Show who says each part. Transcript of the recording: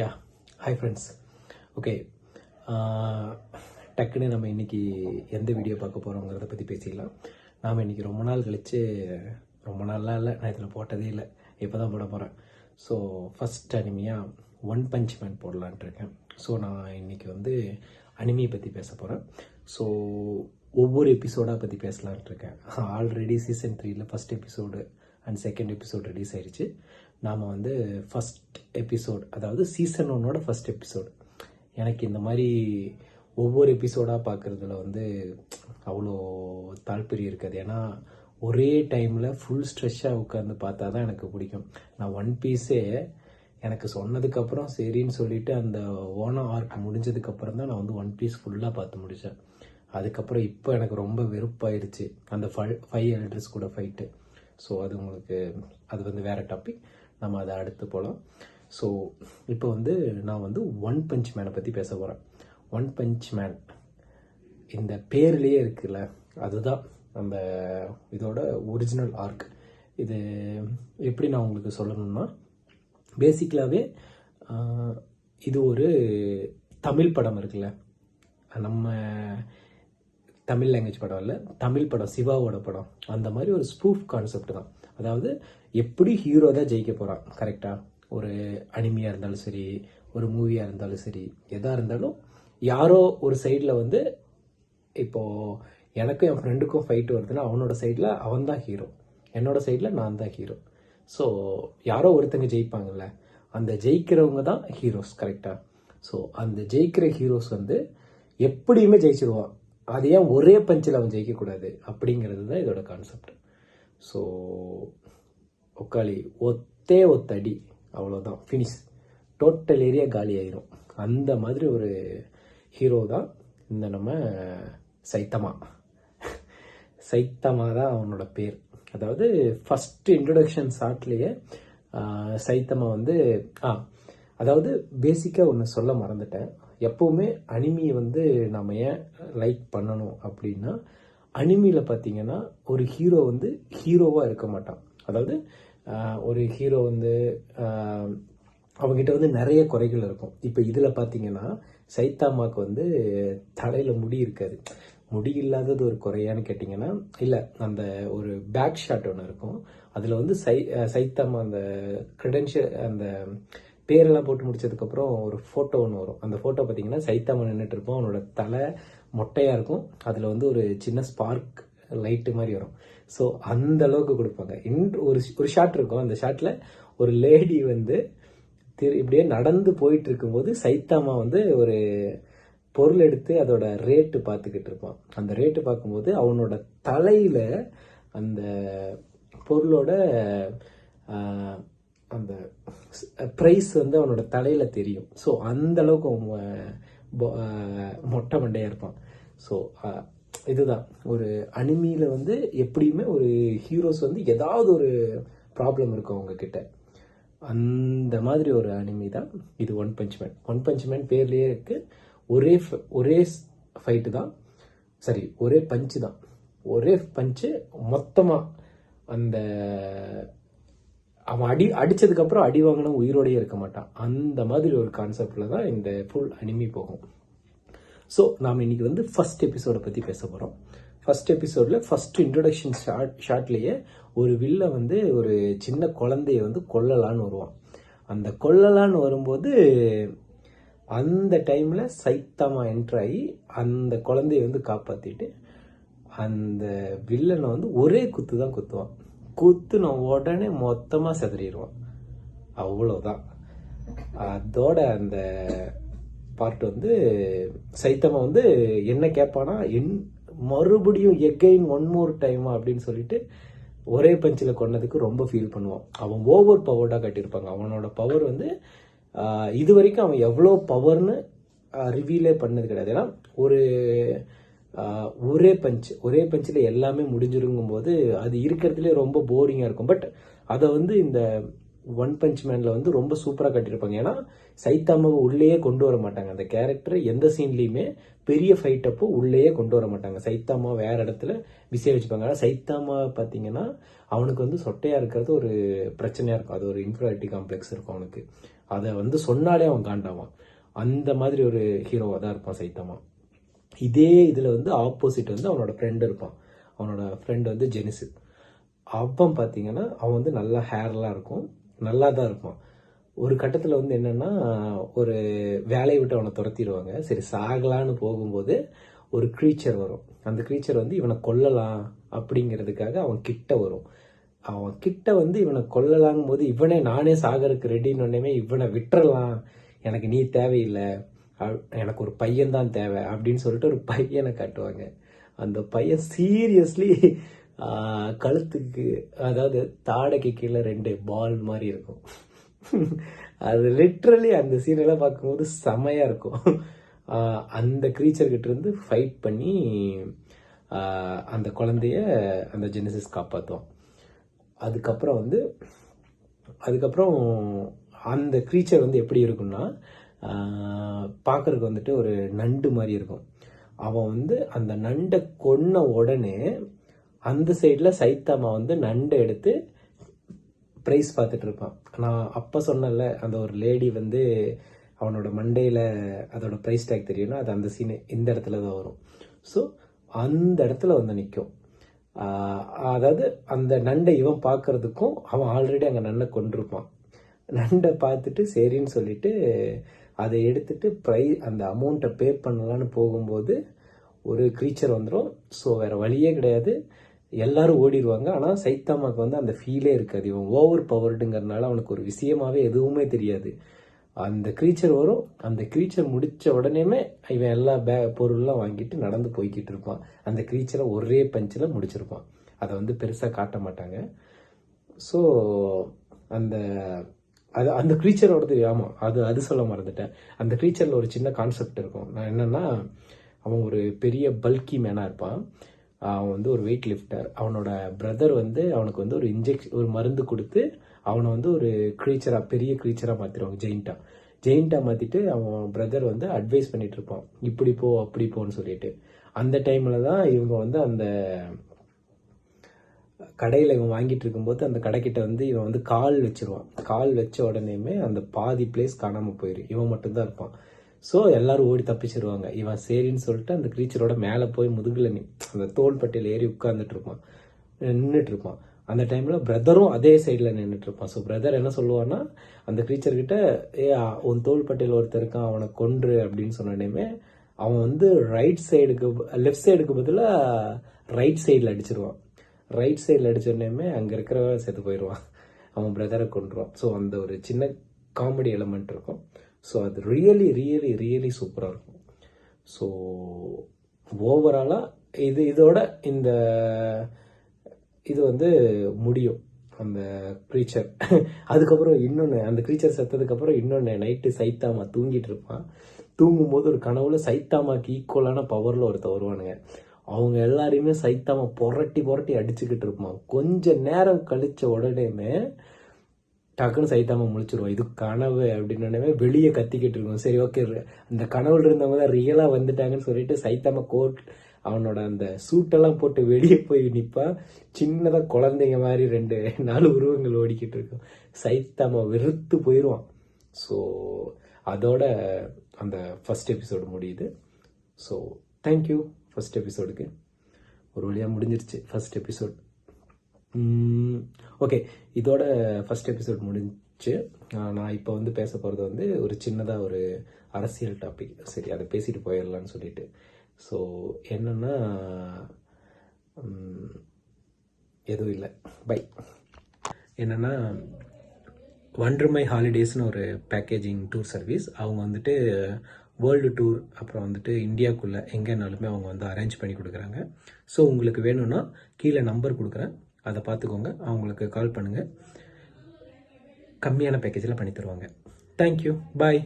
Speaker 1: Yeah hi friends okay டக்குன்னு நம்ம இன்றைக்கி எந்த வீடியோ பார்க்க போகிறோங்கிறத பற்றி பேசிக்கலாம் நாம் இன்னைக்கு ரொம்ப நாள் கழித்து ரொம்ப நாள்லாம் இல்லை நான் இதில் போட்டதே இல்லை. இப்போ தான் போட போகிறேன் ஸோ ஃபஸ்ட் அனிமியாக ஒன் பஞ்ச் மேன் போடலான்ட்டு இருக்கேன். ஸோ நான் இன்றைக்கி வந்து அனிமியை பற்றி பேச போகிறேன் ஸோ ஒவ்வொரு எபிசோடாக பற்றி பேசலான்ட்டு இருக்கேன். ஆல்ரெடி சீசன் த்ரீயில் first episode and second episode release ஆயிடுச்சு நாம் வந்து ஃபஸ்ட் எபிசோட் அதாவது சீசன் ஒன்னோட ஃபஸ்ட் எபிசோடு எனக்கு இந்த மாதிரி ஒவ்வொரு எபிசோடாக பார்க்குறதுல வந்து அவ்வளோ தாழ்பெரிய இருக்காது. ஏன்னா ஒரே டைமில் ஃபுல் ஸ்ட்ரெஷ்ஷாக உட்காந்து பார்த்தா தான் எனக்கு பிடிக்கும். நான் ஒன் பீஸே எனக்கு சொன்னதுக்கப்புறம் சரின்னு சொல்லிட்டு அந்த ஓன ஆர்க் முடிஞ்சதுக்கப்புறம் தான் நான் வந்து ஒன் பீஸ் ஃபுல்லாக பார்த்து முடித்தேன் அதுக்கப்புறம் இப்போ எனக்கு ரொம்ப வெறுப்பாயிருச்சு. அந்த ஃபை ஃபைவ் எல்டர்ஸ் கூட ஃபைட்டு ஸோ அது உங்களுக்கு அது வந்து வேறு டாபிக் நம்ம அதை அடுத்து போகலாம் ஸோ இப்போ வந்து நான் வந்து ஒன் பஞ்ச் மேனை பற்றி பேச போகிறேன் ஒன் பஞ்ச் மேன் இந்த பேர்லேயே இருக்குல்ல அதுதான் அந்த இதோட ஒரிஜினல் ஆர்க் இது எப்படி நான் உங்களுக்கு சொல்லணும்னா பேசிக்கலாகவே இது ஒரு தமிழ் படம் இருக்குல்ல. நம்ம தமிழ் லாங்குவேஜ் படம் இல்லை தமிழ் படம் சிவாவோட படம். அந்த மாதிரி ஒரு ஸ்பூஃப் கான்செப்ட் தான். அதாவது எப்படி ஹீரோ தான் ஜெயிக்க போகிறான் கரெக்டாக ஒரு அனிமையாக இருந்தாலும் சரி ஒரு மூவியாக இருந்தாலும் சரி எதாக இருந்தாலும் யாரோ ஒரு சைடில் வந்து இப்போது எனக்கும் என் ஃப்ரெண்டுக்கும் ஃபைட் வருதுன்னா அவனோட சைடில் அவன் தான் ஹீரோ என்னோட சைடில் நான் தான் ஹீரோ ஸோ யாரோ ஒருத்தங்க ஜெயிப்பாங்கல்ல அந்த ஜெயிக்கிறவங்க தான் ஹீரோஸ் கரெக்டாக ஸோ அந்த ஜெயிக்கிற ஹீரோஸ் வந்து எப்படியுமே ஜெயிச்சிருவான். அது ஏன் ஒரே பஞ்சில் அவன் ஜெயிக்கக்கூடாது அப்படிங்கிறது தான் இதோட கான்செப்ட் ஸோ உக்காளி ஒத்தே ஒத்தடி அவ்வளோதான் ஃபினிஷ் டோட்டல் ஏரியா காலி ஆயிரும். அந்த மாதிரி ஒரு ஹீரோ தான் இந்த நம்ம சைத்தமா சைத்தமா தான் அவனோட பேர். அதாவது ஃபஸ்ட்டு இன்ட்ரொடக்ஷன் ஷார்ட்லேயே சைத்தமா வந்து ஆ அதாவது பேசிக்காக ஒன்று சொல்ல மறந்துட்டேன். எப்போவுமே அனிமியை வந்து நம்ம ஏன் லைக் பண்ணணும் அப்படின்னா அனிமியில் பார்த்தீங்கன்னா ஒரு ஹீரோ வந்து ஹீரோவாக இருக்க மாட்டான். அதாவது ஒரு ஹீரோ வந்து அவங்ககிட்ட வந்து நிறைய குறைகள் இருக்கும். இப்போ இதில் பார்த்தீங்கன்னா சைத்தாமாவுக்கு வந்து தலையில் முடி இருக்காது. முடி இல்லாதது ஒரு குறையான்னு கேட்டிங்கன்னா இல்லை அந்த ஒரு பேக் ஷாட் ஒன்று இருக்கும். அதில் வந்து சை சைத்தாமா அந்த க்ரெடென்ஷியல் அந்த பேரெல்லாம் போட்டு முடிச்சதுக்கப்புறம் ஒரு ஃபோட்டோ ஒன்று வரும். அந்த ஃபோட்டோ பார்த்தீங்கன்னா சைத்தாமா நின்றுட்டு இருப்போம் அவனோட தலை மொட்டையாக இருக்கும். அதில் வந்து ஒரு சின்ன ஸ்பார்க் லைட்டு மாதிரி வரும். ஸோ அந்த அளவுக்கு கொடுப்பாங்க. இன் ஒரு ஒரு ஷாட் இருக்கும். அந்த ஷாட்டில் ஒரு லேடி வந்து திரு இப்படியே நடந்து போயிட்டு இருக்கும்போது சைத்தாமா வந்து ஒரு பொருள் எடுத்து அதோட ரேட்டு பார்த்துக்கிட்டு இருப்பான். அந்த ரேட்டு பார்க்கும்போது அவனோட தலையில் அந்த பொருளோட அந்த ப்ரைஸ் வந்து அவனோட தலையில் தெரியும். ஸோ அந்த அளவுக்கு அவன் மொட்டை மண்டையாக இருப்பான். ஸோ இதுதான். ஒரு அனிமியில் வந்து எப்படியுமே ஒரு ஹீரோஸ் வந்து ஏதாவது ஒரு ப்ராப்ளம் இருக்கும் அவங்கக்கிட்ட அந்த மாதிரி ஒரு அனிமி தான் இது ஒன் பஞ்ச்மேன் ஒன் பஞ்ச்மேன் பேர்லேயே இருக்குது இருக்கு. ஒரே ஒரே ஃபைட்டு தான். சரி ஒரே பஞ்சு தான். ஒரே பஞ்சு மொத்தமாக அந்த அவன் அடி அடித்ததுக்கப்புறம் அடி வாங்கின உயிரோடையே இருக்க மாட்டான். அந்த மாதிரி ஒரு கான்செப்டில் தான் இந்த ஃபுல் அனிமி போகும். ஸோ நாம் இன்னைக்கு வந்து ஃபர்ஸ்ட் எபிசோடை பற்றி பேச போகிறோம் ஃபர்ஸ்ட் எபிசோடில் ஃபஸ்ட் இன்ட்ரொடக்ஷன் ஷார்ட் ஷார்ட்லேயே ஒரு வில்ல வந்து ஒரு சின்ன குழந்தைய வந்து கொல்லலான்னு வருவான். அந்த கொல்லலான்னு வரும்போது அந்த டைமில் சைத்தாமா என்ட்ரு ஆகி அந்த குழந்தைய வந்து காப்பாற்றிட்டு அந்த வில்லனை வந்து ஒரே குத்து தான் குத்துவான். குத்துன உடனே மொத்தமாக செதறிடுவான் அவ்வளோதான் அதோட அந்த பார்ட் வந்து சைத்தமா வந்து என்ன கேட்பானா என் மறுபடியும் எகைன் ஒன் மோர் டைமா அப்படின்னு சொல்லிட்டு ஒரே பஞ்சில் கொன்னதுக்கு ரொம்ப ஃபீல் பண்ணுவான். அவன் ஓவர் பவர்டாக கட்டியிருப்பாங்க. அவனோட பவர் வந்து இது வரைக்கும் அவன் எவ்வளோ பவர்னு ரிவீலே பண்ணது கிடையாது. ஏன்னா ஒரு ஒரே பஞ்ச் ஒரே பஞ்சில் எல்லாமே முடிஞ்சிருங்கும் போது அது இருக்கிறதுலே ரொம்ப போரிங்காக இருக்கும். பட் அதை வந்து இந்த ஒன் பஞ்ச் மேனில் வந்து ரொம்ப சூப்பராக கட்டியிருப்பாங்க ஏன்னா சைத்தாமாவை உள்ளேயே கொண்டு வர மாட்டாங்க. அந்த கேரக்டர் எந்த சீன்லையுமே பெரிய ஃபைட் அப்போ உள்ளேயே கொண்டு வர மாட்டாங்க. சைத்தாமா வேற இடத்துல விசைய வச்சுப்பாங்க. ஆனால் சைத்தாமா பார்த்தீங்கன்னா அவனுக்கு வந்து சொட்டையாக இருக்கிறது ஒரு பிரச்சனையாக இருக்கும். அது ஒரு இன்ஃபீரியாரிட்டி காம்ப்ளெக்ஸ் இருக்கும் அவனுக்கு. அதை வந்து சொன்னாலே அவன் காண்டாவான். அந்த மாதிரி ஒரு ஹீரோவாக தான் இருப்பான் சைத்தாமா இதே இதில் வந்து ஆப்போசிட் வந்து அவனோட ஃப்ரெண்டு இருப்பான். அவனோட ஃப்ரெண்டு வந்து ஜெனிசு அவன் பார்த்தீங்கன்னா அவன் வந்து நல்லா ஹேர்லாம் இருக்கும். நல்லா தான் இருப்பான். ஒரு கட்டத்தில் வந்து என்னென்னா ஒரு வேலையை விட்டு அவனை துரத்திடுவாங்க. சரி சாகலான்னு போகும்போது ஒரு க்ரீச்சர் வரும். அந்த க்ரீச்சர் வந்து இவனை கொல்லலாம் அப்படிங்கிறதுக்காக அவன் கிட்ட வரும். அவன் கிட்ட வந்து இவனை கொல்லலாங்கும் போது இவனே நானே சாகருக்கு ரெடின்னு உடனே இவனை விட்டுறலாம். எனக்கு நீ தேவையில்லை. எனக்கு ஒரு பையன் தான் தேவை அப்படின்னு சொல்லிட்டு ஒரு பையனை காட்டுவாங்க. அந்த பையன் சீரியஸ்லி கழுத்துக்கு அதாவது தாடைக்கு கீழே ரெண்டு பால் மாதிரி இருக்கும். அது லிட்ரலி அந்த சீனெல்லாம் பார்க்கும்போது செமையாக இருக்கும். அந்த க்ரீச்சர்கிட்ட இருந்து ஃபைட் பண்ணி அந்த குழந்தைய அந்த ஜெனசிஸ் காப்பாற்றும் அதுக்கப்புறம் வந்து அதுக்கப்புறம் அந்த க்ரீச்சர் வந்து எப்படி இருக்கும்னா பார்க்குறதுக்கு வந்துட்டு ஒரு நண்டு மாதிரி இருக்கும். அவன் வந்து அந்த நண்டை கொன்ன உடனே அந்த சைடில் சைத்தாமா வந்து நண்டை எடுத்து ப்ரைஸ் பார்த்துட்டு இருப்பான். நான் அப்போ சொன்னேன்ல அந்த ஒரு லேடி வந்து அவனோட மண்டையில் அதோட ப்ரைஸ் டேக் தெரியும்னா அது அந்த சீனு இந்த இடத்துல தான் வரும். ஸோ அந்த இடத்துல வந்து நிற்கும் அதாவது அந்த நண்டை இவன் பார்க்கறதுக்கும் அவன் ஆல்ரெடி அங்கே நண்டை கொண்டிருப்பான் நண்டை பார்த்துட்டு சரின்னு சொல்லிட்டு அதை எடுத்துட்டு ப்ரை அந்த அமௌண்ட்டை பே பண்ணலான்னு போகும்போது ஒரு க்ரீச்சர் வந்துடும் ஸோ வேறு வழியே கிடையாது. எல்லாரும் ஓடிடுவாங்க. ஆனால் சைத்தாமாக்கு வந்து அந்த ஃபீலே இருக்காது. இவன் ஓவர் பவர்டுங்கிறதுனால அவனுக்கு ஒரு விஷயமாவே எதுவுமே தெரியாது. அந்த க்ரீச்சர் வரும். அந்த க்ரீச்சர் முடித்த உடனேமே இவன் எல்லா பே பொருள்லாம் வாங்கிட்டு நடந்து போய்கிட்டு இருப்பான். அந்த க்ரீச்சரை ஒரே பஞ்சில் முடிச்சிருப்பான். அதை வந்து பெருசாக காட்ட மாட்டாங்க. ஸோ அந்த அது அந்த க்ரீச்சரோடது ஆமாம் அது அது சொல்ல மறந்துட்டேன். அந்த க்ரீச்சரில் ஒரு சின்ன கான்செப்ட் இருக்கும். நான் என்னென்னா அவன் ஒரு பெரிய பல்கி மேனாக இருப்பான். அவன் வந்து ஒரு வெயிட் லிஃப்டர் அவனோட பிரதர் வந்து அவனுக்கு வந்து ஒரு இன்ஜெக்ஷன் ஒரு மருந்து கொடுத்து அவனை வந்து ஒரு க்ரீச்சராக பெரிய க்ரீச்சராக மாற்றிடுவாங்க ஜெயின்ட்டாக ஜெயின்ட்டாக மாற்றிட்டு அவன் பிரதர் வந்து அட்வைஸ் பண்ணிகிட்டு இருப்பான். இப்படி போ அப்படி போன்னு சொல்லிட்டு. அந்த டைமில் தான் இவங்க வந்து அந்த கடையில் இவன் வாங்கிட்டு இருக்கும்போது அந்த கடைக்கிட்ட வந்து இவன் வந்து கால் வச்சிருவான். கால் வச்ச உடனேயுமே அந்த பாதி பிளேஸ் காணாமல் போயிடும் இவன் மட்டும்தான் இருப்பான். ஸோ எல்லாரும் ஓடி தப்பிச்சிருவாங்க. இவன் சரின்னு சொல்லிட்டு அந்த க்ரீச்சரோட மேலே போய் முதுகில் நீ அந்த தோள்பட்டையில் ஏறி உட்காந்துட்டு இருப்பான். நின்றுட்டு இருப்பான். அந்த டைமில் பிரதரும் அதே சைடில் நின்றுட்டு இருப்பான். ஸோ பிரதர் என்ன சொல்லுவான்னா அந்த creature ஏ உன் தோள்பட்டையில் ஒருத்தர் இருக்கான். அவனை கொன்று அப்படின்னு சொன்னோடனே அவன் வந்து ரைட் சைடுக்கு லெஃப்ட் சைடுக்கு பதிலாக ரைட் சைடில் அடிச்சிருவான். ரைட் சைடில் அடித்தோடனேமே அங்கே இருக்கிறவன் செத்து போயிடுவான். அவன் பிரதரை கொண்டுருவான் ஸோ அந்த ஒரு சின்ன காமெடி எலமெண்ட் இருக்கும். ஸோ அது ரியலி ரியலி ரியலி சூப்பராக இருக்கும். ஸோ ஓவராலாக இது இதோட இந்த இது வந்து முடியும். அந்த க்ரீச்சர் அதுக்கப்புறம் இன்னொன்று அந்த க்ரீச்சர் செத்ததுக்கப்புறம் இன்னொன்று நைட்டு சைத்தாமா தூங்கிட்டு இருப்பான். தூங்கும்போது ஒரு கனவுல சைத்தாமாக்கு ஈக்குவலான பவரில் ஒருத்தர் வருவானுங்க. அவங்க எல்லாரையுமே சைத்தாமா புரட்டி புரட்டி அடிச்சுக்கிட்டு இருப்பான். கொஞ்ச நேரம் கழிச்ச உடனேமே டக்குன்னு சைத்தாமா முழிச்சிருவோம் இது கனவு அப்படின்னு வெளியே கத்திக்கிட்டு இருக்கோம் சரி ஓகே அந்த கனவுல இருந்தவங்க தான் ரியலாக வந்துட்டாங்கன்னு சொல்லிட்டு சைத்தாமா கோட் அவனோட அந்த சூட்டெல்லாம் போட்டு வெளியே போய் நிற்பான் சின்னதாக குழந்தைங்க மாதிரி ரெண்டு நாலு உருவங்கள் ஓடிக்கிட்டு இருக்கும். சைத்தாமா வெறுத்து போயிடுவான் ஸோ அதோட அந்த ஃபர்ஸ்ட் எபிசோடு முடியுது. ஸோ தேங்க்யூ ஃபர்ஸ்ட் எபிசோடுக்கு ஒரு வழியாக முடிஞ்சிருச்சு ஃபர்ஸ்ட் எபிசோட் ஓகே இதோட ஃபர்ஸ்ட் எபிசோட் முடிஞ்சு நான் இப்போ வந்து பேச போகிறது வந்து ஒரு சின்னதாக ஒரு அரசியல் டாபிக் சரி அதை பேசிட்டு போயிடலான்னு சொல்லிட்டு. ஸோ என்னென்னா எதுவும் இல்லை. பை என்னென்னா வண்டர்மை ஹாலிடேஸ்னு ஒரு பேக்கேஜிங் டூர் சர்வீஸ் அவங்க வந்துட்டு வேர்ல்டு டூர் அப்புறம் வந்துட்டு இந்தியாவுக்குள்ளே எங்கேனாலுமே அவங்க வந்து அரேஞ்ச் பண்ணி கொடுக்குறாங்க. ஸோ உங்களுக்கு வேணும்னா கீழே நம்பர் கொடுக்குறேன். அதை பார்த்துக்கோங்க. அவங்களுக்கு கால் பண்ணுங்கள் கம்மியான பேக்கேஜில் பண்ணி தருவாங்க. Thank you bye